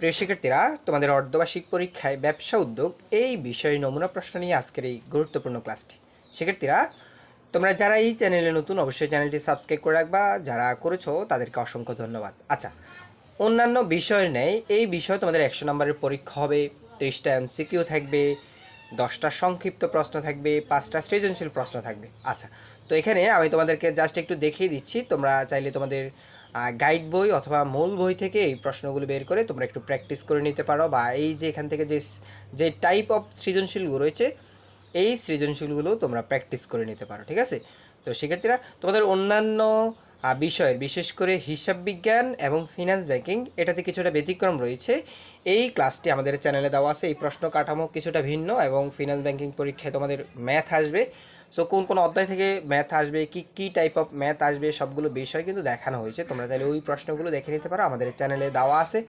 প্রিয় শিক্ষার্থীরা, তোমাদের অর্ধবার্ষিক পরীক্ষায় ব্যবসা উদ্যোগ, এই বিষয়ে নমুনা প্রশ্ন নিয়ে আজকের এই গুরুত্বপূর্ণ ক্লাসটি। শিক্ষার্থীরা, তোমরা যারা এই চ্যানেলে নতুন, অবশ্যই চ্যানেলটি সাবস্ক্রাইব করে রাখবা। যারা করেছ, তাদেরকে অসংখ্য ধন্যবাদ। আচ্ছা অন্যান্য বিষয় নেই। এই বিষয়ে তোমাদের একশো নম্বরের পরীক্ষা হবে, ত্রিশটা এমসিকিউ থাকবে দশটা সংক্ষিপ্ত প্রশ্ন থাকবে, পাঁচটা সৃজনশীল প্রশ্ন থাকবে। আচ্ছা তো এখানে আমি তোমাদেরকে জাস্ট একটু দেখিয়ে দিচ্ছি, তোমরা চাইলে তোমাদের গাইড বই অথবা মূল বই থেকে এই প্রশ্নগুলো বের করে তোমরা একটু প্র্যাকটিস করে নিতে পারো বা এই যে এখান থেকে যে যে টাইপ অফ সৃজনশীলগুলো রয়েছে, এই সৃজনশীলগুলো তোমরা প্র্যাকটিস করে নিতে পারো, ঠিক আছে? তো শিক্ষার্থীরা তোমাদের অন্যান্য বিষয়ের, বিশেষ করে হিসাব বিজ্ঞান এবং ফিনান্স ব্যাংকিং এটাতে কিছুটা ব্যতিক্রম রয়েছে। এই ক্লাসটি আমাদের চ্যানেলে দেওয়া আছে, এই প্রশ্ন কাঠামো কিছুটা ভিন্ন এবং ফিনান্স ব্যাংকিং পরীক্ষায় তোমাদের ম্যাথ আসবে। সো কোন কোন অধ্যায় থেকে ম্যাথ আসবে, কি কি টাইপ অফ ম্যাথ আসবে, সবগুলো বিষয় কিন্তু দেখানো হয়েছে। তোমরা চাইলে ওই প্রশ্নগুলো দেখে নিতে পারো, আমাদের চ্যানেলে দেওয়া আছে।